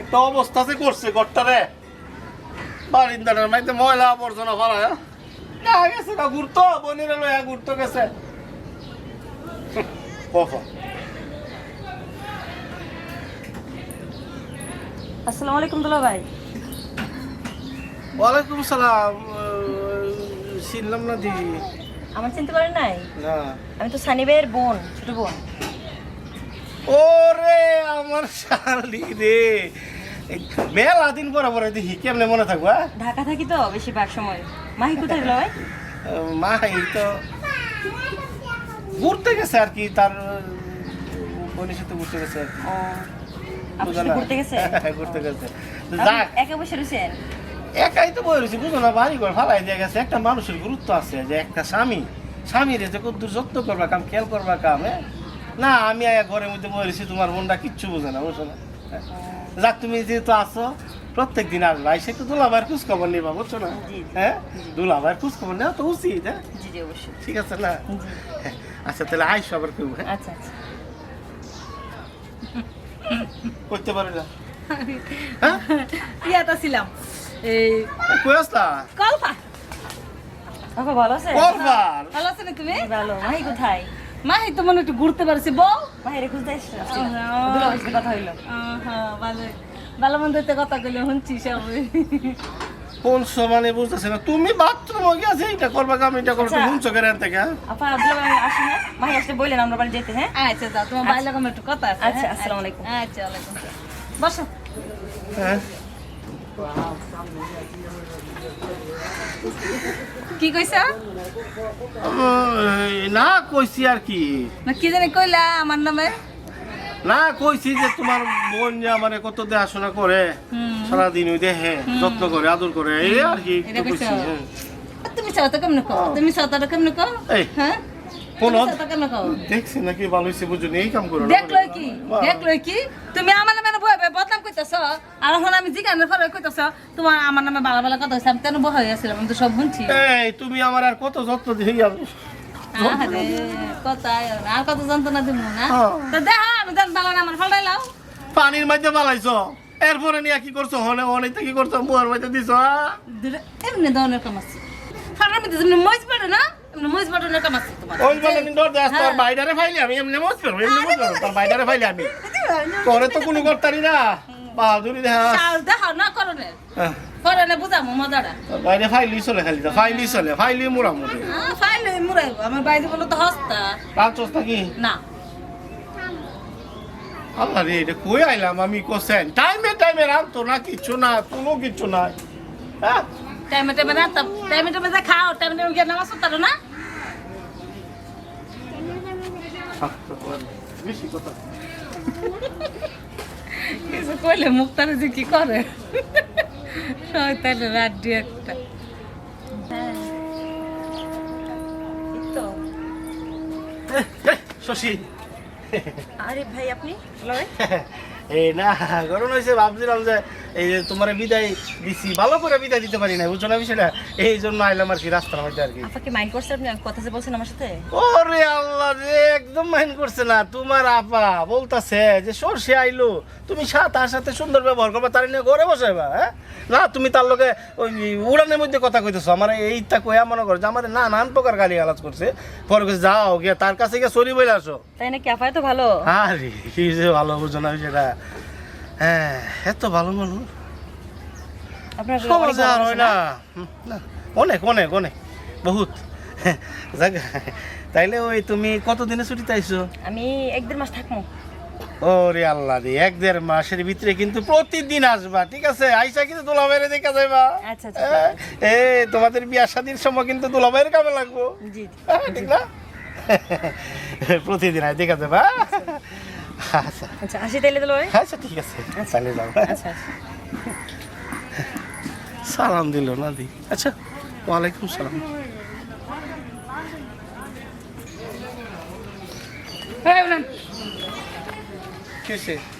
একটা অবস্থা যে করছে বারিন্দাটার মাইতে ময়লা আবর্জনা ফেলা না গেছে না ঘুরতো বনিরে লইয়া ঘুরতো গেছে। আসসালামু আলাইকুম দুলা ভাই। ওয়ালাইকুম সালাম চিনলাম না দিদি। আমার চিনতে পারেন নাই? না। আমি তো সানি ভাইয়ের বোন ছোট বোন। ওরে আমার শালি রে। মেলা দিন পরে পরে দেখি কেমনে মনে থাকব হ্যাঁ? ঢাকা থাকি তো বেশিরভাগ সময়। মাহি কোথায় দুলা ভাই? মা এই তো ঘুরতে গেছে আর কি তার বোনের সাথে ঘুরতে গেছে ঘুরতে গেছে? হ্যাঁ, ঘুরতে গেছে। তো আপনি যাক। একা বসে রয়েছেন? একাই তো বই রয়েছে বুঝো না বাড়ি ঘর ফালাই দিয়ে গেছে। একটা মানুষের গুরুত্ব আছে যে একটা স্বামী। স্বামীর যে কত যত্ন করবা কাম খেয়াল করবা কাম হ্যাঁ? না আমি আয়া ঘরের মধ্যে রয়েছি তোমার মনটা কিচ্ছু বোঝে না বুঝো না? হ্যাঁ? যাক তুমি যেহেতু আসো প্রত্যেক দিন আসবা এসে একটু দুলাভাইয়ের খোঁজ খবর নিবা বুঝছ না? হ্যাঁ? দুলাভাইয়ের খোঁজ খবর নেওয়া তো উচিত হ্যাঁ? জি জি অবশ্যই। ঠিক আছে না? আচ্ছা তাহলে আইসো আবার কেউ হ্যাঁ? আচ্ছা আচ্ছা। করতে পারে না। হ্যাঁ? ইয়াটা ছিলাম। এই কই আসতা কলফা। ভালো আছে কলবার ভালো আছে না তুমি? ভালো ভাই কোথায়? মাহি তো মনে একটু ঘুরতে পারছি বউ মাহিরে খুঁজতে ভাইয়ের সাথে কথা হইল হ্যাঁ ভালো ভালো মন্দ কথা কইলে শুনছি সব কোন সমানে বুঝতেছে না তুমি বাথরুম গেছে এইটা করবা কাম এটা করবা আচ্ছা। শুনছো কেন থেকে হ্যাঁ? আপা ভাই আসি না মাহি আসলে বললেন আমরা বাড়ি যেতে হ্যাঁ আচ্ছা যাও তোমার ভাই লাগম একটু কথা আছে আচ্ছা, হ্যাঁ? আসসালামু আলাইকুম। আচ্ছা ওয়ালাইকুম আসসালাম। বসো হ্যাঁ কি কইছা না কইছি আর কি। না কি জানি কইলা আমার নামে? না কইছি যে তোমার বোন যে মানে কত দেখাশোনা করে। সারাদিন ওই দেহে যত্ন করে আদর করে এই আর কি। তুমি সাথে কেমন কো? তুমি সাথে কেমন কো? হ্যাঁ দেখছি নাকি ভালো হয়েছে বুঝুন এই কাম করো দেখল কি? দেখল কি? তুমি আমার নামে বদনাম কইতাছ? আর এখন আমি জিজ্ঞাসা পরে কইতাছ তোমার আমার নামে বালা বালা কথা হইছে আমি কেন বহ হইয়াছিলাম আমি তো সব শুনছি। এই তুমি আমার আর কত যত্ন দিয়ে আরে কত যন্ত্রণা দিব না? হ্যাঁ। তো দেখ আমি জান বালা না আমার ফালাইলাও পানির মধ্যে বালাইছো? এরপরে নিয়ে কি করছ? হনে অনেক কি করছ? মুয়ার মধ্যে দিছো হ্যাঁ? এমনি ধরনের কাম আছে। ফালার মধ্যে তুমি মইজ পড়ে না? এমনি মইজ পড়ে কাম আছে তোমার ওই বলে কিন্তু তোর দেশ তোর হ্যাঁ। বাইরে ফাইলি আমি এমনি মত করব এমনি মত করব তোর বাইরে ফাইলি আমি তোরে তো কোনো করতারি না বাহাদুরি দেখা চাল দেখ না করনের হ্যাঁ, করনে বুঝামো মজাটা তোর বাইরে ফাইলি চলে খালি তো ফাইলি চলে ফাইলি মোড়ামুড়ি হ্যাঁ ফাইলে মুরাইব আমার বাইরে বলো তো হস্তা রাখছস নাকি না আল্লাহ রে এটা কই আইলাম আমি কোসেন টাইমে টাইমে রাখতো না কিচ্ছু না কোনো কিচ্ছু নাই হ্যাঁ টাইমে টাইমে রাত টাইমে টাইমে যা খাও টাইমে টাইমে গিয়ে নামাজ পড়তারো না বেশি কথা কিছু কইলে মুক্তারে যে কি করে? শয়তানে রাড্ডি একটা। শশী। আরে ভাই আপনি? এই না গরম হয়েছে ভাবছিলাম যে এই যে তোমার বিদায় দিছি ভালো করে বিদায় দিতে পারি না বুঝছ না বিষয়টা? এই জন্য আইলাম আর কি রাস্তার মধ্যে আর কি। মাইন্ড করছে? আপনি কথা যে বলছেন আমার সাথে? ওরে আল্লাহ রে একদম মাইন করছে না। তোমার আপা বলতাছে যে সর্ষে আইলো তুমি সাথে তার সাথে সুন্দর ব্যবহার করবা তার নিয়ে ঘরে বসাইবা হ্যাঁ? না তুমি তার লোকে ওই উড়ানের মধ্যে কথা কইতেছো আমার এইটা কইয়া মনে করো যে আমার না নান প্রকার গালি গালাজ করছে। পরে কইছে, যাও গিয়ে তার কাছে গিয়ে সরি বলে আসো। তাই নাকি? আপায় তো ভালো? আরে কি যে ভালো বুঝো না সেটা হ্যাঁ এত ভালো মানুষ। সমাজে আর হয় না। অনেক অনেক অনেক বহুত। যাক তাইলে ওই তুমি কতদিনে ছুটিতে আইছো? আমি এক দেড় মাস থাকব ওরে আল্লাহ রে এক দেড় মাসের ভিতরে কিন্তু প্রতিদিন আসবা ঠিক আছে? আইসা কিন্তু দুলাভাইরে দেখা যাইবা। আচ্ছা, আচ্ছা, এ তোমাদের বিয়া শাদির সময় কিন্তু দুলাভাইয়ের কামে লাগবো। হ্যাঁ, ঠিক না? প্রতিদিন আই দেখা যাবা আচ্ছা আচ্ছা আসি তাইলে দুলা আচ্ছা ঠিক আছে। যাও। আচ্ছা আচ্ছা। সালাম দিল না দি। আচ্ছা ওয়ালাইকুম সালাম।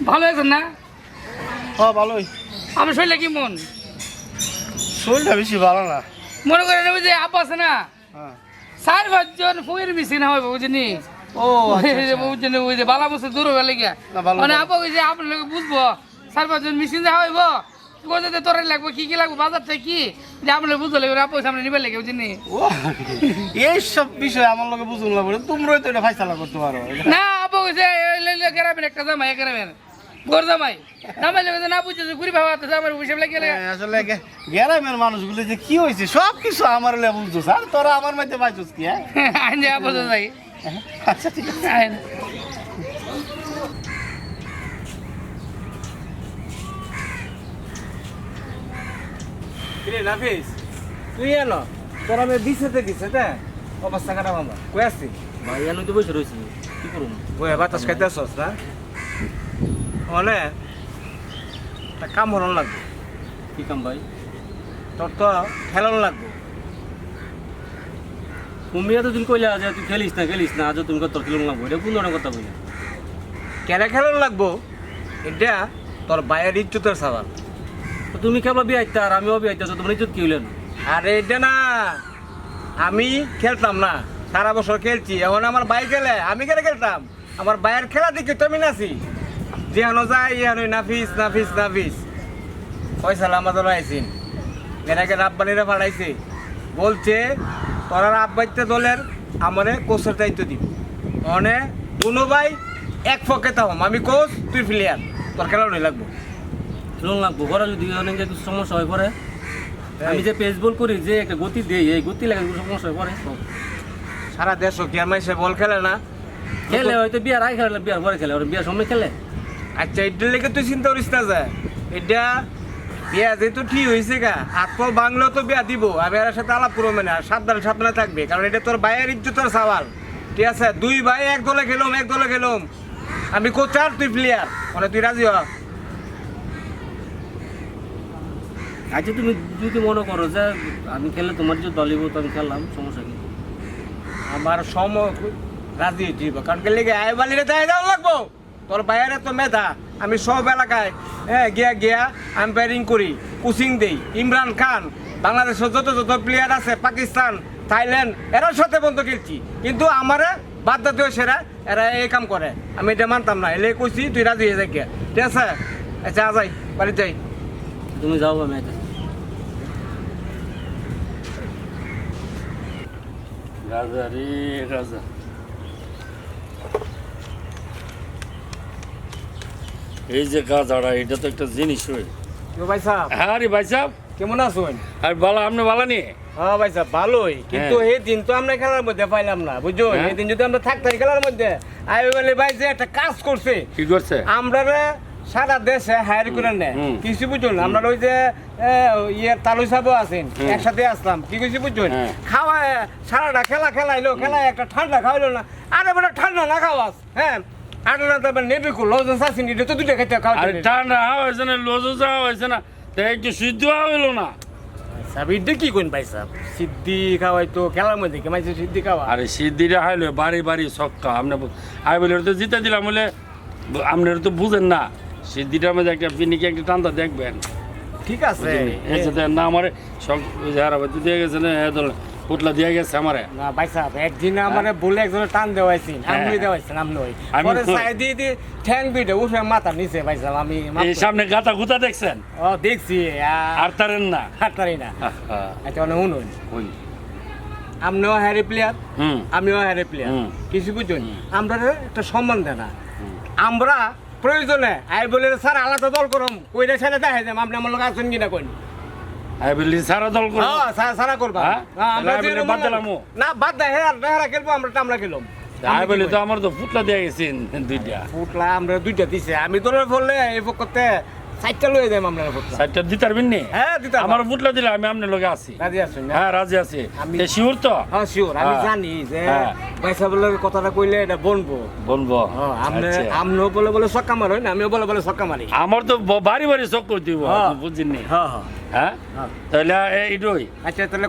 ভালো আছেন না? হ্যাঁ ভালোই। আমার শরীরে কি মন? শরীরটা বেশি ভালো না। মনে করেন ওই যে আপ আছে না? হ্যাঁ। চার পাঁচজন ফুয়ের বেশি না হবে বুঝিনি? ও আচ্ছা, আচ্ছা। বুঝছেন ওই যে বালা বসে দূর হয়ে গিয়া মানে ভালো। আপা ওই যে আপনার লোক বুঝব চার পাঁচজন মিশিং দেখা হইব। কোথাতে তোর লাগবে কি কি লাগবে বাজারটা কি? যে আপনার বুঝতে লাগবে আপু সামনে নিবে লাগে বুঝিনি ও এইসব বিষয় আমার লোকে বুঝুন না বলে তোমরাই তো এটা ফাইসালা করতে পারো। না আপু কইছে এই লইলে গ্রামের একটা জামাই গ্রামের হ্যাঁ, গ্রামের মানুষগুলো যে কি হয়েছে সব কিছু আমার বুঝছ স্যার তোরা আমার মধ্যে পাইছিস কি হ্যাঁ? যে আচ্ছা ঠিক আছে আইন কিরে নাফিস তুই এলো? তোর আমি দিছে দিছে তে অবস্থা খারাপ আমার। কই আসছি ভাই আমি তো বসে রয়েছি কি করুন ওই বাতাস খাইতে আসছ না? একটা কাম হরণ লাগবে। কি কাম ভাই? তোর তো খেলানো লাগবে। তুমি এতদিন কইলা যে তুই খেলিস না খেলিস না আজও তুমি কত খেলুন লাগবো। এটা কোন ধরনের কথা কইলা? কেন খেলানো লাগবো? এটা তোর বাইরের ইজ্জতের তো তুমি কেবল বিয়ে আইতা আর আমিও বিয়ে আইতা তো তোমার ইজ্জত কি হইলেন আরে এটা না আমি খেলতাম না সারা বছর খেলছি। এখন আমার বাই খেলে আমি কেন খেলতাম? আমার ভাইয়ের খেলা দেখে তো আমি নাচি। যে আনো যায় ইয়ানো নাফিস নাফিস নাফিস। পয়সা আমাদের আইসিন? এনাকে রাব্বানিরা পাঠাইছে বলছে তোরা আব্বাইতে দলের আমারে কোচের দায়িত্ব দিব। মানে কোনো ভাই এক ফকে তাহম আমি কোচ তুই প্লেয়ার তোর খেলা নই লাগবো। খেলুন লাগবো। ঘরে যদি অনেক কিছু সমস্যা হয়ে পড়ে আমি যে পেস বল করি যে একটা গতি দেই এই গতি লাগে সমস্যা হয়ে পড়ে সারা দেশ কি আর মাইসে বল খেলে না? খেলে হয়তো বিয়ার আগে খেলে বিয়ার পরে খেলে। ওর বিয়ার সময় খেলে। আচ্ছা এটার লেগে তুই চিন্তা করিস না যে এটা বিয়া যেহেতু ঠিক হয়েছে গা হাত পা বাংলাও তো বিয়া দিব আমি এর সাথে আলাপ করব মানে আর সাবধানে সাবধানে থাকবে কারণ এটা তোর ভাইয়ের ইজ্জতের সওয়াল ঠিক আছে? দুই ভাই এক দলে খেলুম এক দলে খেলুম। আমি কোচার তুই প্লেয়ার মানে তুই রাজি হ। আচ্ছা তুমি যদি মনে করো যে আমি খেলে তোমার যে দলিব আমি খেললাম সমস্যা কি? আমার সম রাজি দিব কারণ লেগে আয় বালিরে তাই যাওয়া লাগবো। তোর বাইরে তো মেধা। আমি সব এলাকায় হ্যাঁ গিয়া গিয়া আম্পায়ারিং করি কোচিং দেই। ইমরান খান বাংলাদেশের যত যত প্লেয়ার আছে পাকিস্তান থাইল্যান্ড এরার সাথে বন্ধ খেলছি। কিন্তু আমারে বাদ দিয়ে সেরা এরা এই কাম করে। আমি এটা মানতাম না এলে কইছি তুই রাজি হয়ে যাই গিয়া। ঠিক আছে? আচ্ছা আ যাই বাড়িতে যাই। তুমি যাও আমি। রাজা রে রাজা। এই যে গাজাড়া এটা তো একটা জিনিস হয়ে। তো ভাই সাহেব? হ্যাঁ রে ভাই সাহেব। কেমন আছেন? আর বালা আপনি বালা নিয়ে হ্যাঁ ভাই সাহেব ভালোই। কিন্তু হ্যাঁ। এই দিন তো আমরা খেলার মধ্যে পাইলাম না বুঝছ হ্যাঁ। এই দিন যদি আমরা থাকতাম খেলার মধ্যে আই বলে ভাই যে একটা কাজ করছে। কি করছে? আমরা রে সারা দেশে হায়ার করে নেয়। কিছু বুঝুন আমরা ওই যে ইয়ে তালু সাহেবও আছেন একসাথে আসলাম। কি কিছু বুঝুন হ্যাঁ। খাওয়া সারাটা খেলা খেলাইলো খেলা একটা ঠান্ডা খাওয়াইলো না। আরে বেটা ঠান্ডা না খাওয়াস হ্যাঁ? আরে না নেবে কো লজন সাসিন দিতে তো দুটো খেতে খাওয়া আরে ঠান্ডা হয়েছে না লোজো যাওয়া হয়েছে না তো একটু সিদ্ধ হইল না। সাবির কি কোন ভাই সাহেব সিদ্ধি খেলার মধ্যে কেমাইছে সিদ্ধি খাওয়া। আরে সিদ্ধিটা হাইলো বাড়ি বাড়ি আই বলে তো জিতে দিলাম বলে আপনারা তো বুঝেন না সিদ্ধিটার মধ্যে একটা পিনিকে একটা টান্দা দেখবেন। ঠিক আছে। না আমার সব ওই যে দিয়ে গেছে না পুতলা দিয়ে গেছে আমারে। না ভাই সাহেব একদিন আমারে বলে একজনের টান দেওয়াইছেন হ্যাঁ। আমি দেওয়াইছেন ওই পরে দিয়ে ঠ্যাং দুইটা উঠে মাথা নিচে ভাই সাহেব আমি এই সামনে গাতা গুতা দেখছেন? ও দেখছি আর তারেন না? হাঁটারি না। আহা, আচ্ছা অনেক শুনুন। ওই, আপনিও হ্যারি প্লেয়ার আমিও হ্যারি প্লেয়ার। কিছু বুঝুন আমরা একটা সম্মান দেয় না। আমরা প্রয়োজনে আই বলে স্যার আলাদা দল করম কইরা ছেড়ে দেখা যাম আপনি আমার লোক আছেন কিনা কইন? আই বলি সারা দল করব। হ্যাঁ সারা সারা করবা। হ্যাঁ? আমরা বাদ? না বাদ দেয় হেরা খেলব আমরা টামলা খেলম। আই বলি তো আমার তো পুতলা দিয়ে গেছেন দুইটা। ফুটলা আমরা দুইটা দিছে। আমি তোর বললে এই পক্ষতে সাইডটা লয়ে যাই আমরা ফুটলা চারটা দিতে পারবেন নি? হ্যাঁ আমার দিলে আমি আপনার আছি। রাজি আছেন না? হ্যাঁ রাজি আছি। শিওর তো? হ্যাঁ শিওর। আমি। জানি যে। পয়সা বলে কথাটা কইলে এটা আপনি আচ্ছা। আপনিও বলে বলে সক্কা মারেন আমিও বলে বলে সক্কা মারি। আমার তো বাড়ি বাড়ি চক করে দিব। বুঝিনি হ্যাঁ হ্যাঁ। হ্যাঁ? হ্যাঁ। তাহলে এইটাই আচ্ছা তাহলে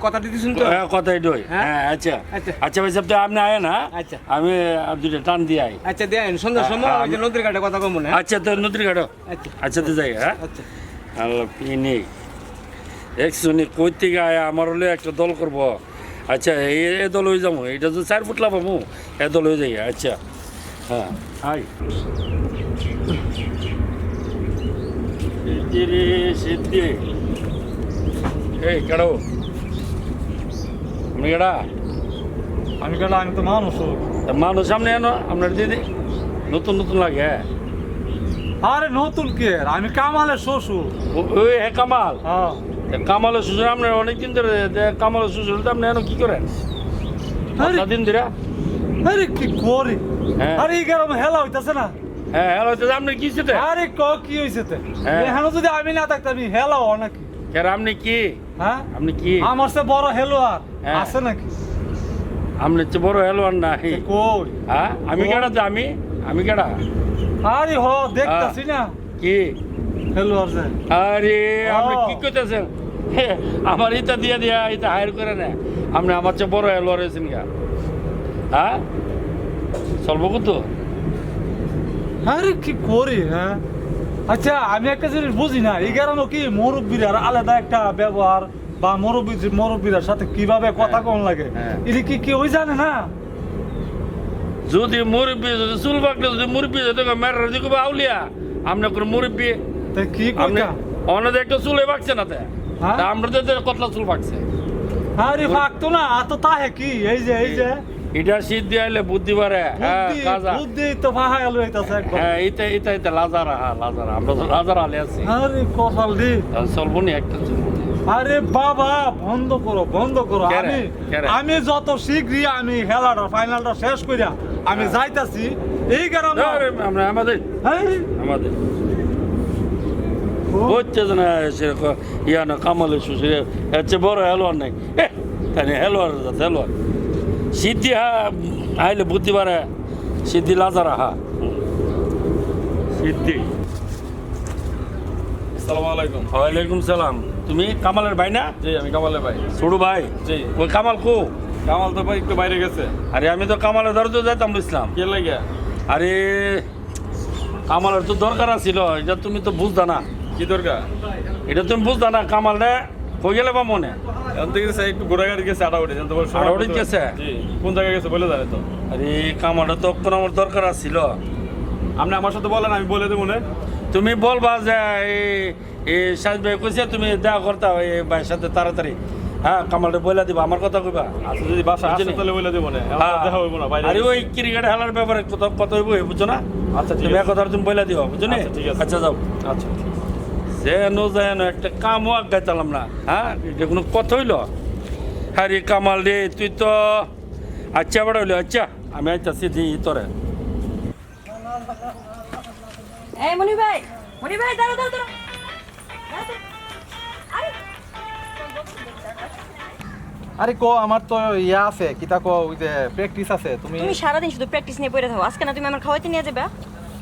তো? হ্যাঁ, কথা হ্যাঁ? হ্যাঁ আচ্ছা। আচ্ছা। আচ্ছা ভাই আপনি আয় না আচ্ছা। আমি টান দিয়ে আই। আচ্ছা দেন সন্ধ্যার সময় হ্যাঁ, ওই যে নদীর ঘাটে কথা কম না আচ্ছা তো নদীর ঘাটো। আচ্ছা। আচ্ছা তো যাই হ্যাঁ? আচ্ছা। আল্লাহ পিনি একশনে কই থেকে আয়? আমার হলে একটা দল করব। আচ্ছা এই এ দল হয়ে যাব। এটা তো চার ফুটলা পাবো এ দল হয়ে যাই আচ্ছা। হ্যাঁ আই সিদ্ধি রে সিদ্ধি। এই কেডো আপনি কেডা আমি কেন আমি তো মানুষ তা মানুষ সামনে এনো আপনার দিদি নতুন নতুন লাগে আরে নতুন কে আমি কামালের শ্বশুর ওই কামাল হ্যাঁ কামালের শ্বশুর আপনার অনেকদিন ধরে কামালের শ্বশুর তো আপনি এনো কি করেন দিন ধরে আরে কি করি। আরে এই গরম হেলা হইতাছে না হ্যাঁ হ্যালো তো আপনার কি সেটা আরে ক কি হইছে তে হ্যাঁ। যদি আমি না থাকতাম হেলা নাকি কেন আপনি কি? হ্যাঁ? আপনি কি? আমার সে বড় হেলো আর হ্যাঁ। আছে নাকি? আপনি হচ্ছে বড় হেলোয়ার নাই। কই? হ্যাঁ? আমি কেডা তো আমি? আমি কেডা? আরে হ দেখতাছি না। কি? হেলো আর যে। আরে আপনি কি করতেছেন হে, আমার ইটা দিয়া দিয়া ইটা হায়ার করে না। আপনি আমার চেয়ে বড় হেলোয়ার হয়েছেন গা। হ্যাঁ? চলবো কত? আরে কি করি হ্যাঁ? আচ্ছা আমি একটা জিনিস বুঝি না। এই কারণে কি মুরব্বীর আলাদা একটা ব্যবহার বা মুরব্বী মুরব্বীর সাথে কীভাবে কথা কোন লাগে? হ্যাঁ। এটা কি কেউ জানে না? যদি মুরব্বী যদি চুল বাকলে যদি মুরব্বী যদি মেয়ের দিকে আউলিয়া আপনি করে মুরব্বী। তা কি অনেক একটা চুলে বাকছে না তে? হ্যাঁ? তা আমরা তো কতলা চুল বাকছে? আরে ফাকতো না তো তাহে কি? এই যে এই যে। এটা শীত দিয়ে আইলে বুদ্ধি বাড়ে। হ্যাঁ বুদ্ধি কাজা। বুদ্ধি তো ফাহা গেল হইতাছে হ্যাঁ এটা এটা এটা লাজারা হ্যাঁ লাজারা। আমরা তো লাজারা আলে আছি। আরে কপাল দি। চলবো নি একটা আরে বাবা বন্ধ করো বন্ধ করো? আমি আমি যত শীঘ্রই আমি খেলাটা ফাইনালটা শেষ করিয়া আমি যাইতাছি এই কারণে আরে, আমরা আমাদের আরে, আমাদের। হচ্ছে না ইয়া না কামালে শ্বশুর এর চেয়ে বড় হেলোয়ার নাই। তাই হেলোয়ার হেলোয়ার। সিদ্ধি হা আইলে বুদ্ধি পারে সিদ্ধি লাজারা হা। সিদ্ধি। আলাইকুম। ওয়ালাইকুম সালাম। তুমি কামালের ভাই না? জি আমি কামালের ভাই। ছোট ভাই? জি। ওই কামাল কো? কামাল তো ভাই একটু বাইরে গেছে। আরে আমি তো কামালের ধরে তো যাইতাম ইসলাম কে লাগে? আরে কামালের তো দরকার ছিল এটা তুমি তো বুঝতা না। কি দরকার? এটা তুমি বুঝতা না কামাল রে কই গেলে বা মনে? এখন থেকে গেছে একটু ঘোরাঘাড়ি গেছে আটাউড়ি জানতে পারছ? আটাউড়ি গেছে? কোন জায়গায় গেছে বলে জানে তো? আরে তো কোনো আমার দরকার ছিল আপনি আমার সাথে বলেন আমি বলে দেবো না। তুমি বলবা যে এই ভাই কইছে তুমি দেখা করতে এই ভাইয়ের সাথে তাড়াতাড়ি। হ্যাঁ কামালটা বইলা দিবা আমার কথা কইবা। আচ্ছা যদি বাসা আসে বুঝলি? তাহলে বলে দেবো না হ্যাঁ। দেখা হইব না বাইরে আরে ওই ক্রিকেট খেলার ব্যাপারে কত কত হইব বুঝছ না? আচ্ছা ঠিক তুমি আছে। কথা তুমি বইলা দিও বুঝছ না? আচ্ছা, ঠিক আছে। আচ্ছা যাও। আচ্ছা সে নো যায় না একটা কামও আগাইতালাম না হ্যাঁ? এটা কোনো কথা হইল? হ্যাঁ রে কামাল রে তুই তো আচ্ছা বড় হইল আচ্ছা। আমি আইতাছি দি তোরে। এই মনি ভাই মনি ভাই দাঁড়া দাঁড়া দাঁড়া। দাঁড়া, দাঁড়া। আরে। আরে কো আমার তো ইয়া আছে কিতা কো ওই যে প্র্যাকটিস আছে তুমি তুমি সারাদিন শুধু প্র্যাকটিস নিয়ে পড়ে থাকো আজকে না তুমি আমার খাওয়াইতে নিয়ে যাবে?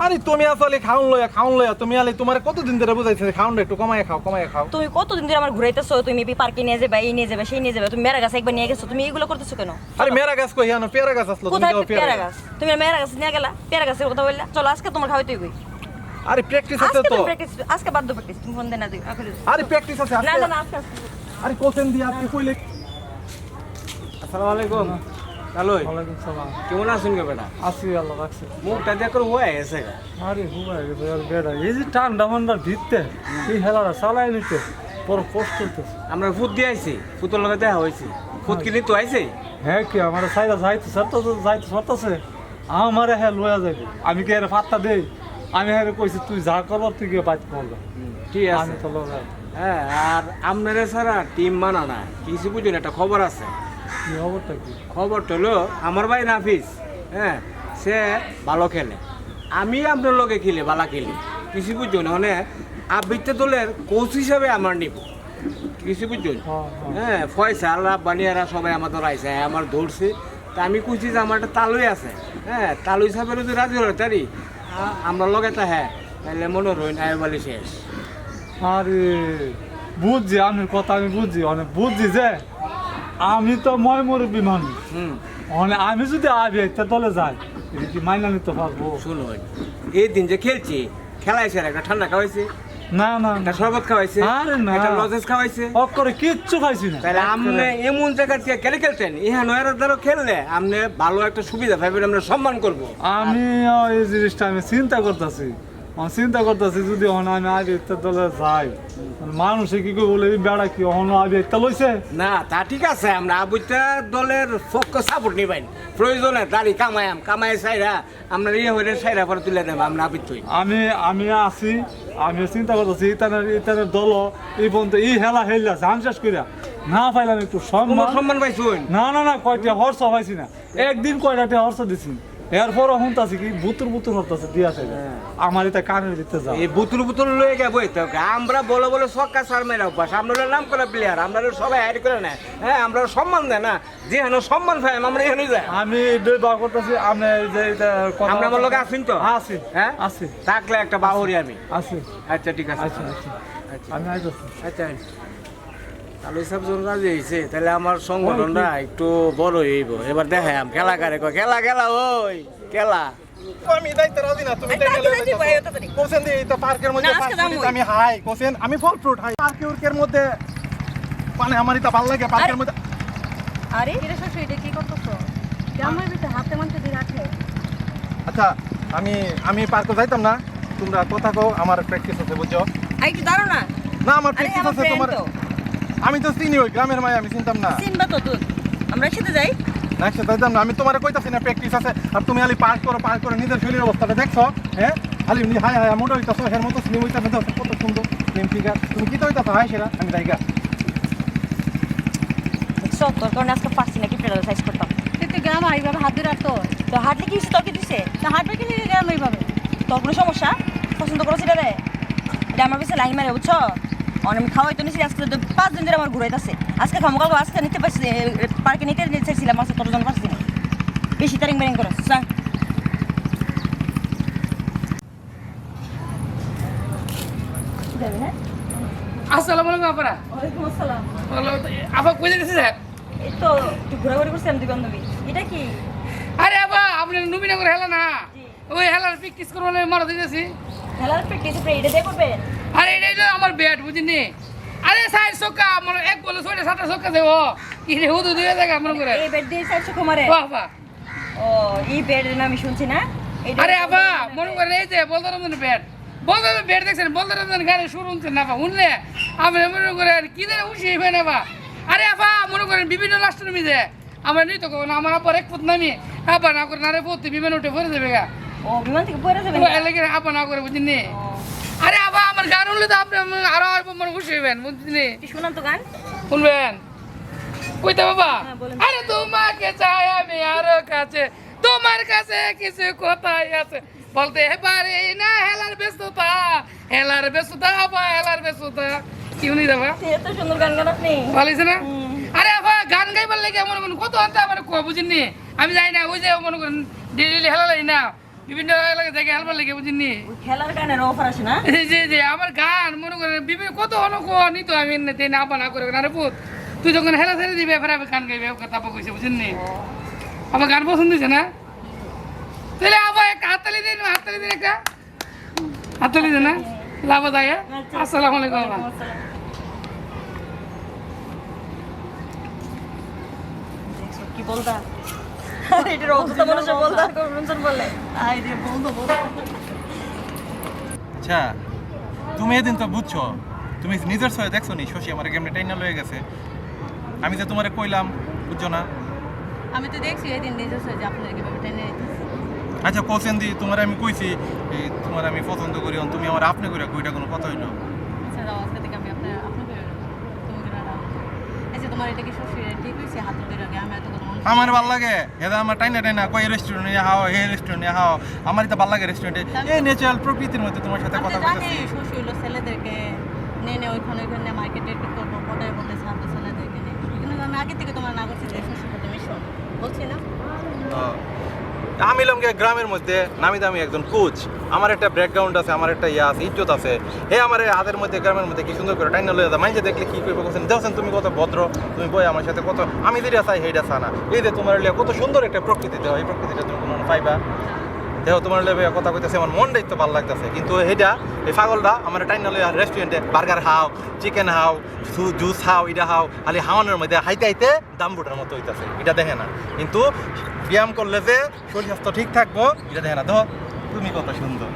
আরে তুমি আসলে খাউন লয়া খাউন লয়া তুমি আলে তোমার কতদিন ধরে বুঝাইছে খাউন একটু কমায় খাও কমায় খাও? তুমি কতদিন ধরে আমার ঘুরাইতেছো? তুমি পার্কে নিয়ে যাবে এই নিয়ে যাবে সেই নিয়ে যাবে। তুমি মেরা গাছ একবার নিয়ে গেছো? তুমি এগুলো করতেছো কেন? আরে মেরা গাছ কই? হানো পেয়ারা গাছ আসলো তুমি পেয়ারা। গাছ? তুমি মেরা গাছ নিয়ে গেলা পেয়ারা গাছের কথা বললা। চলো আজকে তোমার খাওয়াইতে হইবই আরে প্র্যাকটিস আছে তো। প্র্যাকটিস আজকে বাধ্য প্র্যাকটিস তুমি ফোন দে না দিও আরে প্র্যাকটিস আছে না না না আজকে আজকে। আরে কোসেন দি আপনি কইলে আসসালামু আলাইকুম। কালোই ওয়ালাইকুম সালাম। কেমন আছেন গে বেটা? আসি আল্লাহ রাখছে মুখটা দেখো হয়ে গেছে গা। আরে হুবাই গেছে আর বেড়া এই যে ঠান্ডা মান্ডা ভিততে এই হেলাটা চালাই নিতে বড় কষ্ট হইতেছে। আমরা ফুট দিয়ে আইছি ফুটোর লগে দেখা হয়েছি। ফুট কিনে তো আইছে? হ্যাঁ কি আমার সাইডা যাইতে সরতে যাইতে সরতেছে আমারে হ্যাঁ লয়া যাবে আমি কি এর পাত্তা দেই? আমি হ্যাঁ কইছি তুই যা করবার তুই গিয়ে বাইক করবা ঠিক আছে। আমি তো হ্যাঁ আর আপনারা ছাড়া টিম মানা না কিছু বুঝুন একটা খবর আছে। খবরটা কি? খবরটা হলো আমার ভাই নাফিস হ্যাঁ সে ভালো খেলে। আমি আপনার লগে খেলে ভালো খেলি। কিছু বুঝুন মানে আবৃত্তি দলের কোচ হিসাবে আমার নিব। কিছু বুঝুন হ্যাঁ, ফয়সাল বানিয়ারা সবাই আমাদের আইসে আমার ধরছে। তা আমি কইছি যে আমার একটা তালুই আছে। হ্যাঁ তালু হিসাবে যদি রাজি হলো তারি আমরা লগে তা হ্যাঁ তাহলে মনে রইন আয়বালি শেষ। আরে বুঝছি আমি কথা আমি বুঝছি। অনেক বুঝছি যে আমি তো ময় মুরব্বী মানুষ অনেক আমি যদি আবি একটা দলে যাই কি মাইনা নিতে পারব? শুনুন এই দিন যে খেলছি খেলাইছে একটা ঠান্ডা খাওয়াইছে। না না একটা শরবত খাওয়াইছে আরে না। একটা লজেস খাওয়াইছে। অক্ষরে কিচ্ছু খাইছি না। তাহলে আপনি এমন জায়গা থেকে কেন খেলতেন ইহা নয়ের দ্বারা খেললে আপনি ভালো একটা সুবিধা পাবেন আমরা সম্মান করব। আমি এই জিনিসটা আমি চিন্তা করতেছি। আমি চিন্তা করতেছি যদি হন আমি আগে ইত্যা দলে যাই মানুষে কি করে বলে বেড়া কি হন আগে ইত্যা লইছে? না তা ঠিক আছে আমরা আবুইটা দলের পক্ষ সাপোর্ট নিবাইন প্রয়োজনে দাড়ি কামায়াম কামাই সাইরা আমরা ইয়ে হইলে সাইরা পরে তুলে নেব আমরা আবুই আমি আমি আছি আমি চিন্তা করতেছি ইতানের ইতানের দল এই পর্যন্ত এই হেলা হেলা ধান শেষ করিয়া না পাইলাম একটু সম্মান। সম্মান পাইছুন? না না না কয়টা হর্ষ পাইছি না। একদিন কয়টা হর্ষ দিছি। এরপরও শুনতাছি কি বুতুর বুতুর হতাছে দিয়া আছে আমার এটা কানের দিতে যাও। এই বুতুল বুতুল লয়ে গে বইতে হবে। আমরা বলে বলে ছক্কা সার মেরা অভ্যাস আমরা নাম করে প্লেয়ার আমরা সবাই হাইড করে না হ্যাঁ আমরা সম্মান দেয় না যে হেন সম্মান পাই আমরা এখানে যাই আমি এটাই বার করতেছি আমি যে এটা আমরা আমার লোক আছেন তো? আছি। হ্যাঁ? আছি। থাকলে একটা বাহুরি আমি। আছি। আচ্ছা ঠিক আছে। আচ্ছা আচ্ছা। আমি আইতেছি। আচ্ছা। তাহলে সব জন রাজি হয়েছে তাহলে আমার সংগঠনটা একটু বড় হইব। এবার দেখাম খেলা কারে কয়, খেলা খেলা ওই খেলা। আমি রাজি না তুমি। কোসেন দিয়ে তো পার্কের মধ্যে আমি হাই কোসেন আমি ফল ফ্রুট হাই। পার্কে উর্কের মধ্যে মানে আমার এটা ভালো লাগে পার্কের মধ্যে। আরে। এটা কি করতেছো? হাতে মানতে দিয়ে রাখে আচ্ছা আমি আমি পার্কে যাইতাম না। তোমরা কথা কও আমার প্র্যাকটিস আছে বুঝছ? আই একটু দাঁড়ো না। না আমার প্র্যাকটিস আছে তোমার আমি তো চিনি ওই গ্রামের মাই আমি চিনতাম না। চিনবা তো তুই আমরা একসাথে যাই। না একসাথে যাইতাম না আমি তোমার কইতাছি না প্র্যাকটিস আছে। আর তুমি খালি পার্ক করো পার্ক করে নিজের শরীরের অবস্থাটা দেখছ হ্যাঁ? খালি হাই হাই মোটা হইতাছো হের মতো স্লিম হইতাছো দেখো কত সুন্দর স্লিম ফিগার তুমি কি তো হইতাছো? হাই সেরা আমি যাইগা দেখছ তোর কারণে আজকে পারছি না কি প্রেরণ সাইজ করতাম। তুই গ্রাম এইভাবে হাত দিয়ে রাখতো তো হাঁটলে কি হচ্ছে তোর কি দিছে? তা হাঁটবে কি নিয়ে গ্রাম এইভাবে? তোর কোনো সমস্যা? পছন্দ করো সেটা রে এটা আমার কাছে লাইন মারে বুঝছ? অনেক আমি খাওয়াই তো নিছি আজকে তো পাঁচ দিন ধরে আমার ঘুরাইতেছে আজকে খামো কালকে আজকে নিতে পারছি পার্কে নিতে চাইছিলাম আজকে তোর জন্য পারছি না। বেশি তারিখ মেরিং করো স্যার আসসালামু আলাইকুম আপনারা ওয়ালাইকুম আসসালাম। আবার কই যাচ্ছে স্যার? এই তো একটু ঘোরাঘুরি করছিলাম দুই বান্ধবী। এটা কি? আরে আবার আপনি নবীনগর হেলা না? ওই হেলার প্র্যাকটিস করব মারা দিতেছি খেলার প্র্যাকটিস এটা দিয়ে করবেন? আরে এটা হলো আমার ব্যাট বুঝিনি? আরে সাইড সক্কা আমার এক বলে ছয়টা সাতটা সক্কা দেবো। কি রে হুদু দিয়ে মনে করে? এই বেড দিয়ে চারশো কুমারে বাহ বাহ। ও এই বেড আমি শুনছি না আরে আবা মনে করেন এই যে বলতে রমজান ব্যাট বলতে ব্যাট দেখছেন? বলতে রমজান গাড়ি শুরু হচ্ছে না বা শুনলে? আমি মনে করেন কি ধরে উঠি হইবে না বা? আরে আবা মনে করেন বিভিন্ন লাস্টের মিজে আমার নিত না আমার আবার এক ফুট নামি আবার না করে নারে ফুট বিমান উঠে পড়ে যাবে গা। ও বিমান থেকে পড়ে আবার না? করে বুঝিনি? আরে আবা আমার গান শুনলে তো আপনি আরও আরও মনে খুশি হইবেন শুনান তো গান? শুনবেন? কইতে বাবা? হ্যাঁ, আরে তোমাকে চাই আমি আরও কাছে তোমার কাছে কিছু আছে। বলতে পারি না হেলার ব্যস্ততা হেলার ব্যস্ততা আবা হেলার ব্যস্ততা। কি শুনি দেবা এত সুন্দর গান গান আপনি। ভালো না? আরে আবা গান গাইবার লেগে মনে করেন কত আনতে আমার কো বুঝিনি? আমি যাই না ওই যে মনে করেন ডেলি হেলা না। বিভিন্ন এলাকা জায়গায় হেলবার লেগে বুঝিনি। খেলার গানের অফার আছে না? যে যে আমার গান মনে করেন বিভিন্ন কত হলো কো নিত আমি এনে না আপা না করে না রে পুত। তুই যখন হেলা ছেড়ে দিবি এবার আমি গান গাইবে কথা কইছে বুঝিনি? আমার গান পছন্দ হয়েছে না? তাহলে আবার একটা হাততালি দিন হাততালি দিন একটা। হাততালি দিন না? লাভ যায় আসসালামু আলাইকুম কি বলতা? এটার অবস্থা। মানুষে বলতা রঞ্জন বলে আই রে বলতো বলতো আচ্ছা তুমি এদিন তো বুঝছ তুমি নিজের সয়ে দেখছ নি শশী আমার কেমনে টাইনা লয়ে গেছে? আমি যে তোমারে কইলাম বুঝছ না? আমি তো দেখছি এদিন নিজে যে আপনার আচ্ছা কোসেন দি তোমার আমি কইছি এই তোমার আমি পছন্দ করি অন তুমি আমার আপনি কইরা কইটা কোনো কথা হইল? আচ্ছা আজকে থেকে আমি আপনার আপনি তুমি নাও তোমার এটা কি শ্বশুর ঠিক হয়েছে হাত ধরে আগে আমি এত আমার ভালো লাগে। এটা আমার টাইনা টাইনা কই রেস্টুরেন্টে হাও এই রেস্টুরেন্টে হাও আমার তো ভালো লাগে রেস্টুরেন্টে এই ন্যাচারাল প্রকৃতির মধ্যে তোমার সাথে কথা বলতেছি। শ্বশুর হলো ছেলেদেরকে নিয়ে নে ওইখানে ওইখানে মার্কেটে একটু করব পটায় বলতে ছাত্র ছেলেদেরকে নিয়ে। কিন্তু আমি আগে থেকে তোমার না করছি যে শ্বশুর বলছি না? আমি গিয়ে গ্রামের মধ্যে, নামি দামি একজন কোচ। আমার একটা ব্যাকগ্রাউন্ড আছে, আমার একটা ইয়া আছে, ইজ্জত আছে। হে আমার হাতের মধ্যে, গ্রামের মধ্যে কি সুন্দর করে টাইনা লয়ে যায় দেখলে কি করব বলছেন, দেখছেন তুমি কত ভদ্র, তুমি বই আমার সাথে কত আমি যেটা চাই সেইটা চানা এই যে তোমার কত সুন্দর একটা প্রকৃতি দেওয়া এই প্রকৃতিটা তুমি কোনো পাইবা? দেখো তোমার লেবে কথা কইতেছে, আমার মন তো ভালো লাগতেছে। কিন্তু এইটা এই পাগলটা আমার টাইনা লইয়া রেস্টুরেন্টে বার্গার হাও চিকেন হাও জুস হাও এটা হাও খালি হাওয়ানোর মধ্যে হাইতে হাইতে দাম বুটার মতো হইতেছে। এটা দেখে না। কিন্তু ব্যায়াম করলে যে শরীর স্বাস্থ্য ঠিক থাকব, এটা দেখে না। দেখো তুমি কত সুন্দর।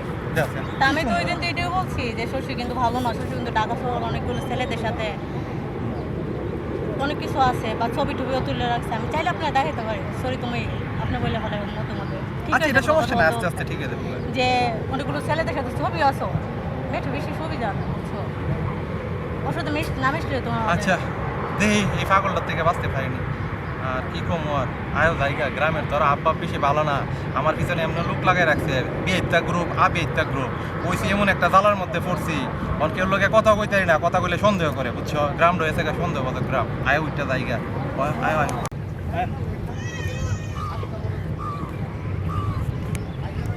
আমি তো ওই দিন তো এটাই বলছি যে শশী কিন্তু ভালো না শশী কিন্তু ঢাকা শহর অনেকগুলো ছেলেদের সাথে অনেক কিছু আছে বা ছবি টবিও তুলে রাখছে। আমি চাইলে আপনার দেখাতে পারি। সরি তুমি, আপনি বললে ভালো মতো মতো আচ্ছা এটা সমস্যা না আস্তে আস্তে ঠিক আছে যে অনেকগুলো ছেলেদের সাথে ছবি আছো? একটু বেশি সুবিধা বুঝছ? ওর সাথে মিশ না মিশলে তোমার আচ্ছা দেখি এই পাগলটার থেকে বাঁচতে পারিনি। আর কি কম আর আয়ো জায়গা গ্রামের তোর আব্বা বেশি ভালো না। আমার পিছনে এমন লোক লাগাই রাখছে বিয়েতা গ্রুপ আবিয়েতা গ্রুপ ওইসি এমন একটা জালার মধ্যে পড়ছি। অনেকের লোকে কথা কইতে না কথা কইলে সন্দেহ করে বুঝছ? গ্রাম রয়েছে সন্দেহ গ্রাম। আয় ওইটা জায়গা। আয় আয়।